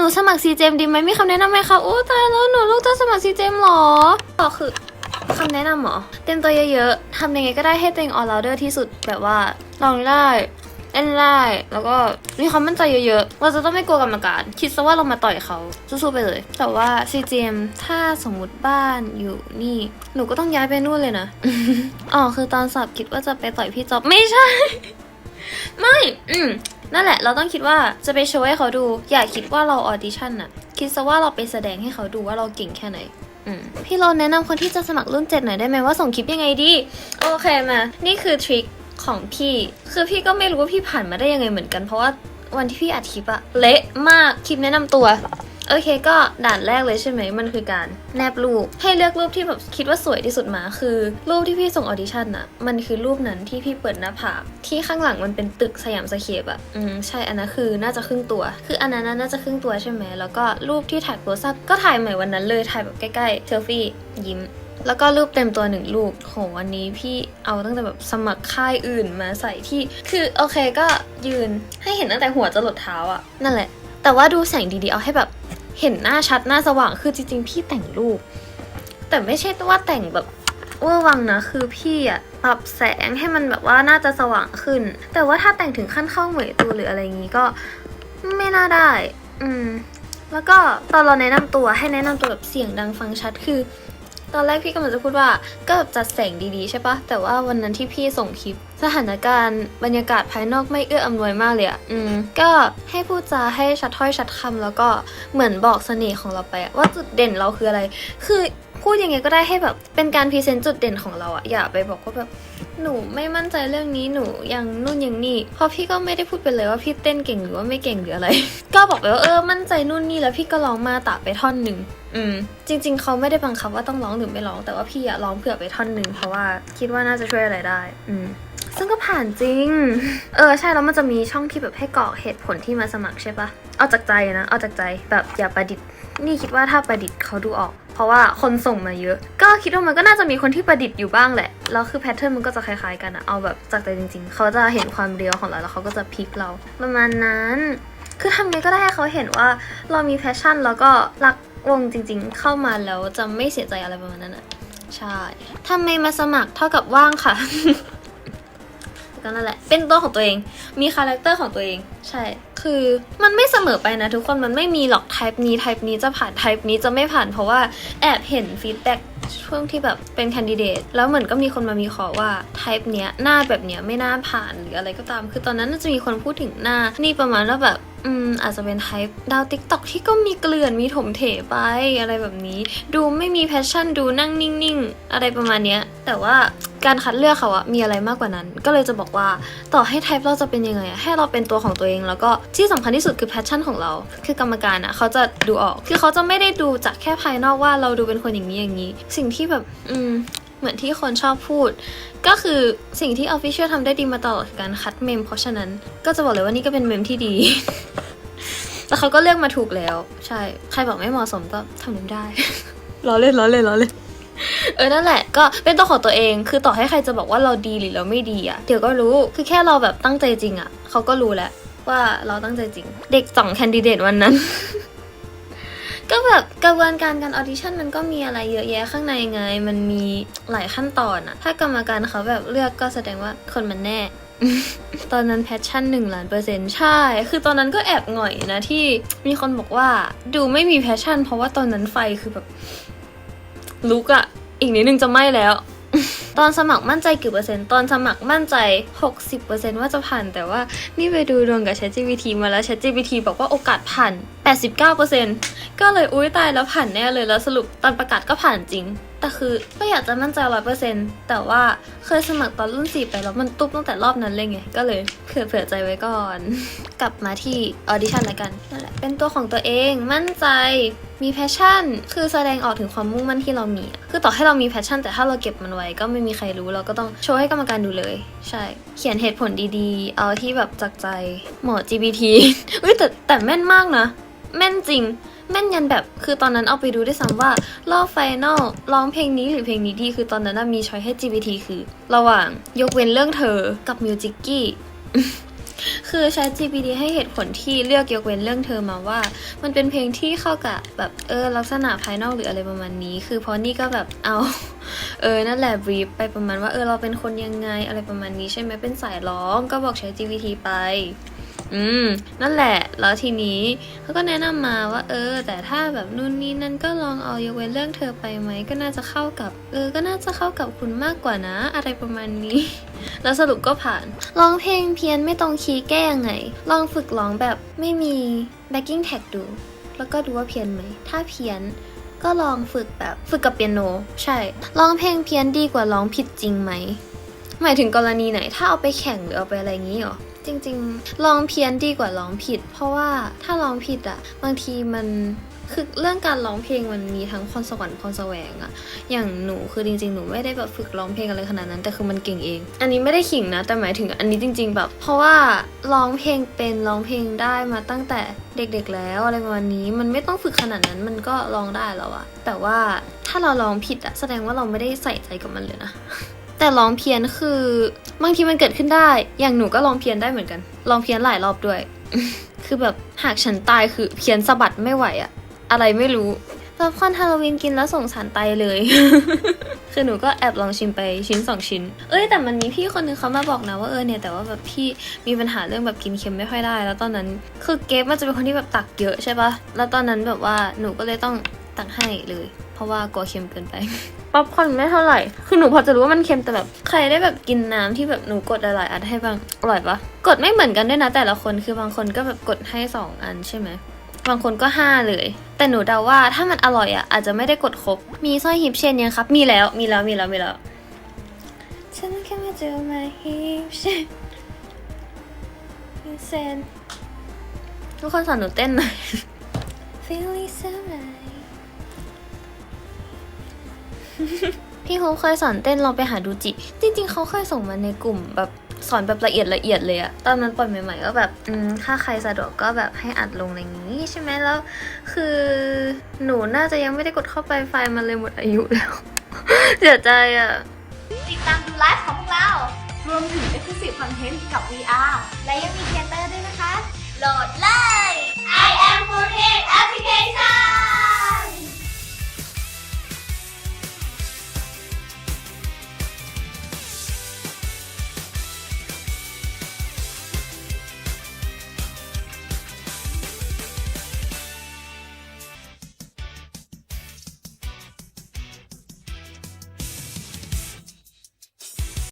นูสมัครซีเจมดีไหมมีคำแนะนำไหมคะโอ้ตายแล้วหนูลูกจะสมัครซีเจมหรอก็คือคำแนะนำเหรอ เต็มตัวเยอะๆทำยังไงก็ได้ให้ตัวเอง all rounder ที่สุดแบบว่าลองได้เล่นได้แล้วก็มีความมั่นใจเยอะๆ เราจะต้องไม่กลัวกรรมการ คิดซะว่าเรามาต่อยเขาสู้ๆไปเลย แต่ว่า CGM ถ้าสมมติบ้านอยู่นี่ หนูก็ต้องย้ายไปนู่นเลยนะ อ๋อคือตอนสอบคิดว่าจะไปต่อยพี่จ๊อบ ไม่ใช่ ไม่ อืม นั่นแหละเราต้องคิดว่าจะไปโชว์ให้เขาดู อย่าคิดว่าเราออดิชั่นอะคิดซะว่าเราไปแสดงให้เขาดูว่าเราเก่งแค่ไหนอืมพี่เราแนะนำคนที่จะสมัครรุ่นเจ็ดหน่อยได้ไหมว่าส่งคลิปยังไงดี โอเคมา นี่คือทริคของพี่ คือพี่ก็ไม่รู้ว่าพี่ผ่านมาได้ยังไงเหมือนกันเพราะว่าวันที่พี่อัดคลิปอะเละมากคลิปแนะนำตัว โอเคก็ด่านแรกเลยใช่ไหมมันคือการแนบรูปให้เลือกรูปที่แบบคิดว่าสวยที่สุดมาคือ รูปที่พี่ส่งออดิชั่นอะมันคือรูปนั้นที่พี่เปิดหน้าผากที่ข้างหลังมันเป็นตึกสยามสเคปอะอืมใช่อันนั้นคือน่าจะครึ่งตัว คืออันนั้นน่าจะครึ่งตัวใช่ไหมแล้วก็รูปที่ถ่ายโพสก็ถ่ายใหม่วันนั้นเลยถ่ายแบบใกล้ๆเซลฟี่ยิ้มแล้วก็รูปเต็มตัวหนึ่งรูปโหวันนี้พี่เอาตั้งแต่แบบสมัครค่ายอื่นมาใส่ที่ คือโอเคก็ยืนให้เห็นตั้งแต่หัวจะหลดเท้าอะนั่นแหละ แต่ว่าดูแสงดีๆเอาให้แบบ เห็นหน้าชัดหน้าสว่างคือจริง ๆ พี่แต่งรูป แต่ไม่ใช่ว่าแต่งแบบเวอร์วังนะคือพี่อะปรับแสงให้มันแบบว่าน่าจะสว่างขึ้น แต่ว่าถ้าแต่งถึงขั้นเข้าเหมยตัวหรืออะไรอย่างงี้ก็ไม่น่าได้ อืม แล้วก็ตอนเราแนะนำตัวให้แนะนำตัวแบบเสียงดังฟังชัดคือ ตอนแรกพี่กำลังจะพูดว่าก็แบบจัดแสงดีๆใช่ปะแต่ว่าวันนั้นที่พี่ส่งคลิป สถานการณ์บรรยากาศภายนอกไม่เอื้ออำนวยมากเลยอะอืม ก็ให้พูดจาให้ชัดถ้อยชัดคำแล้วก็เหมือนบอกเสน่ห์ของเราไปว่าจุดเด่นเราคืออะไร คือพูดยังไงก็ได้ให้แบบเป็นการพรีเซนต์จุดเด่นของเราอะอย่าไปบอกว่าแบบหนูไม่มั่นใจเรื่องนี้หนูยังนู่นยังนี่เพราะพี่ก็ไม่ได้พูดไปเลยว่าพี่เต้นเก่งหรือว่าไม่เก่งหรืออะไร ก็บอกไปว่าเออมั่นใจนู่นนี่แล้วพี่ก็ร้องมาตะไปท่อนหนึ่งอืมจริง ๆเขาไม่ได้บังคับว่าต้องร้องหรือไม่ร้องแต่ว่าพี่อะร้องเผื่อไปท่อนหนึ่งเพราะว่าคิดว่าน่าจะช่วยอะไรได้ อืม ซึ่งก็ผ่านจริง เออใช่แล้วมันจะมีช่องที่แบบให้กรอกเหตุผลที่มาสมัครใช่ปะเอาจากใจนะ เอาจากใจแบบอย่าประดิษฐ์ นี่คิดว่าถ้าประดิษฐ์เขาดูออก เพราะว่าคนส่งมาเยอะ ก็คิดว่ามันก็น่าจะมีคนที่ประดิษฐ์อยู่บ้างแหละ แล้วคือแพทเทิร์นมันก็จะคล้ายๆกันอะเอาแบบจากใจจริง ๆ เขาจะเห็นความเรียวของเราแล้วเขาก็จะพลิกเรา ประมาณนั้น คือทำไงก็ได้ให้เขาเห็นว่าเรามีแพชชั่นแล้วก็รักวงจริง ๆ เข้ามาแล้วจะไม่เสียใจอะไรประมาณนั้นอะใช่ทำไมมาสมัครเท่ากับว่างค่ะ ก็นั่นแหละ เป็นตัวของตัวเอง มีคาแรคเตอร์ของตัวเอง ใช่ คือมันไม่เสมอไปนะทุกคน มันไม่มีหรอกไทป์นี้ไทป์นี้จะผ่านไทป์นี้จะไม่ผ่าน เพราะว่าแอบเห็นฟีดแบ็กช่วงที่แบบเป็นแคนดิเดต แล้วเหมือนก็มีคนมามีขอว่าไทป์เนี้ยหน้าแบบเนี้ยไม่น่าผ่านหรืออะไรก็ตาม คือตอนนั้นน่าจะมีคนพูดถึงหน้า นี่ประมาณว่าแบบ อืมอาจจะเป็น type ดาวติ๊กต็อกที่ก็มีเกลื่อนมีถมเถไปอะไรแบบนี้ ดูไม่มีแพชชั่นดูนั่งนิ่งๆ อะไรประมาณเนี้ย แต่ว่าการคัดเลือกเขาอะมีอะไรมากกว่านั้น ก็เลยจะบอกว่าต่อให้ type เราจะเป็นยังไงให้เราเป็นตัวของตัวเอง แล้วก็ที่สำคัญที่สุดคือแพชชั่นของเรา คือกรรมการอะเขาจะดูออก คือเขาจะไม่ได้ดูจากแค่ภายนอกว่าเราดูเป็นคนอย่างนี้อย่างนี้ สิ่งที่แบบ อืม เหมือนที่คนชอบพูด ก็คือสิ่งที่ Official ทำได้ดีมาตลอดคือการคัดเมม เพราะฉะนั้นก็จะบอกเลยว่านี่ก็เป็นเมมที่ดี แล้วเขาก็เลือกมาถูกแล้ว ใช่ ใครบอกไม่เหมาะสมก็ทำไม่ได้ ล้อเล่นล้อเล่นล้อเล่นเออ นั่นแหละ ก็เป็นตัวของตัวเอง คือต่อให้ใครจะบอกว่าเราดีหรือเราไม่ดีอะเดี๋ยวก็รู้ คือแค่เราแบบตั้งใจจริงอะเขาก็รู้แล้วว่าเราตั้งใจจริง เด็กสองแคนดิเดตวันนั้น ก็แบบกระบวนการการออดิชั่นมันก็มีอะไรเยอะแยะข้างในไง มันมีหลายขั้นตอนอะถ้ากรรมการเขาแบบเลือกก็แสดงว่าคนมันแน่ ตอนนั้นแพชชั่นหนึ่งล้านเปอร์เซ็นต์ใช่ คือตอนนั้นก็แอบหง่อยนะที่มีคนบอกว่าดูไม่มีแพชชั่น เพราะว่าตอนนั้นไฟคือแบบลุกอะอีกนิดนึงจะไหม้แล้ว ตอนสมัครมั่นใจกี่เปอร์เซ็นต์ตอนสมัครมั่นใจ 60%ว่าจะผ่าน แต่ว่านี่ไปดูดวงกับ ChatGPT มาแล้ว ChatGPT บอกว่าโอกาสผ่าน 89%ก็เลยอุ้ยตายแล้วผ่านแน่เลยแล้วสรุปตอนประกาศก็ผ่านจริง แต่คือก็อยากจะมั่นใจ100%แต่ว่าเคยสมัครตอนรุ่น4ไปแล้วมันตุ๊บตั้งแต่รอบนั้นเลยไง ก็เลยเผื่อเผื่อใจไว้ก่อน กลับมาที่ออดิชั่นแล้วกันนั่นแหละเป็นตัวของตัวเองมั่นใจ มีแพชชั่น คือแสดงออกถึงความมุ่งมั่นที่เรามีอะคือต่อให้เรามีแพชชั่น แต่ถ้าเราเก็บมันไว้ก็ไม่มีใครรู้เราก็ต้องโชว์ให้กรรมการดูเลย ใช่ เขียนเหตุผลดีๆ เอาที่แบบจากใจหมอ GPT เฮ้ยแต่แต่แม่นมากนะ แม่นจริง แม่นยันแบบคือตอนนั้นเอาไปดูได้วยซ้ำว่ารอบไฟนอลร้องเพลงนี้หรือเพลงนี้ดี คือตอนนั้นนะมีช้อยให้ GPT คือ ระหว่างยกเว้นเรื่องเธอกับมิวจิกกี้ คือ ChatGPT ให้เหตุผลที่เลือกยกเว้นเรื่องเธอมาว่า มันเป็นเพลงที่เข้ากับแบบเออลักษณะภายนอกหรืออะไรประมาณนี้ คือเพราะนี่ก็แบบเอาเออนั่นแหละบรีบไปประมาณว่าเออเราเป็นคนยังไงอะไรประมาณนี้ใช่ไหมเป็นสายร้องก็บอกใช้ GPT ไป อืม นั่นแหละ แล้วทีนี้เขาก็แนะนำมาว่า เออ แต่ถ้าแบบนู่นนี่นั่นก็ลองเอายกเว้นเรื่องเธอไปไหมก็น่าจะเข้ากับ เออ ก็น่าจะเข้ากับคุณมากกว่านะ อะไรประมาณนี้ แล้วสรุปก็ผ่านร้องเพลงเพี้ยนไม่ตรงคีย์แก้ยังไง ลองฝึกร้องแบบไม่มี backing tag ดู แล้วก็ดูว่าเพี้ยนไหม ถ้าเพี้ยนก็ลองฝึกแบบฝึกกับเปียโน ใช่ร้องเพลงเพี้ยนดีกว่าร้องผิดจริงไหมหมายถึงกรณีไหน ถ้าเอาไปแข่งหรือเอาไปอะไรอย่างนี้หรอ จริงๆ ลองเพี้ยนดีกว่าร้องผิด เพราะว่าถ้าร้องผิดอะบางทีมันคือเรื่องการร้องเพลงมันมีทั้งพรสวรรค์พรแสวงอะอย่างหนูคือจริงๆ หนูไม่ได้แบบฝึกร้องเพลงอะไรขนาดนั้น แต่คือมันเก่งเอง อันนี้ไม่ได้ขิงนะ แต่หมายถึงอันนี้จริง ๆ แบบ เพราะว่าร้องเพลงเป็นร้องเพลงได้มาตั้งแต่เด็กๆ แล้วอะไรประมาณนี้ มันไม่ต้องฝึกขนาดนั้นมันก็ร้องได้แล้วอะแต่ว่าถ้าเราร้องผิดอะแสดงว่าเราไม่ได้ใส่ใจกับมันเลยนะ แต่ร้องเพี้ยนคือบางทีมันเกิดขึ้นได้ อย่างหนูก็ร้องเพี้ยนได้เหมือนกันร้องเพี้ยนหลายรอบด้วย คือแบบหากฉันตายคือเพี้ยนสะบัดไม่ไหวอะอะไรไม่รู้ป๊อปคอร์นฮาโลวีนกินแล้วส่งสารไตเลย คือหนูก็แอบลองชิมไปชิ้นสองชิ้น เอ้ยแต่มันมีพี่คนนึงเขามาบอกนะว่าเออเนี่ยแต่ว่าแบบพี่มีปัญหาเรื่องแบบกินเค็มไม่ค่อยได้ แล้วตอนนั้นคือเกฟมันจะเป็นคนที่แบบตักเยอะใช่ปะแล้วตอนนั้นแบบว่าหนูก็เลยต้องตักให้เลยเพ ราะว่ากลัวเค็มเกินไป ป๊อปคอร์นไม่เท่าไหร่ คือหนูพอจะรู้ว่ามันเค็มแต่แบบ ใครได้แบบกินน้ำที่แบบหนูกดหลายๆอันให้บ้าง อร่อยปะกดไม่เหมือนกันด้วยนะแต่ละคน คือบางคนก็แบบกดให้สองอันใช่ไหม บางคนก็ห้าเลย แต่หนูเดาว่าถ้ามันอร่อยอะอาจจะไม่ได้กดครบ มีสร้อยฮิปเชนยังครับ มีแล้ว มีแล้ว มีแล้ว มีแล้ว ฉันแค่มาเจอมาฮิปเชนฮิปเชนทุกคนสอนหนูเต้นหน่อย Feeling so right พี่เขาเคยสอนเต้นลองไปหาดูจิ จริง ๆ เขาเคยส่งมาในกลุ่มแบบสอนแบบละเอียดละเอียดเลยอะตอนนั้นปล่อยใหม่ ๆ ก็แบบถ้าใครสะดวกก็แบบให้อัดลงอะไรอย่างนี้ใช่ไหมแล้ว คือหนูน่าจะยังไม่ได้กดเข้าไปไฟล์มันเลยหมดอายุแล้วเสียใจอะติดตามดูไลฟ์ของพวกเรา รวมถึง Exclusive Content กับ VR และยังมีเทเตอร์ด้วยนะคะ โหลดเลย I am 4 Application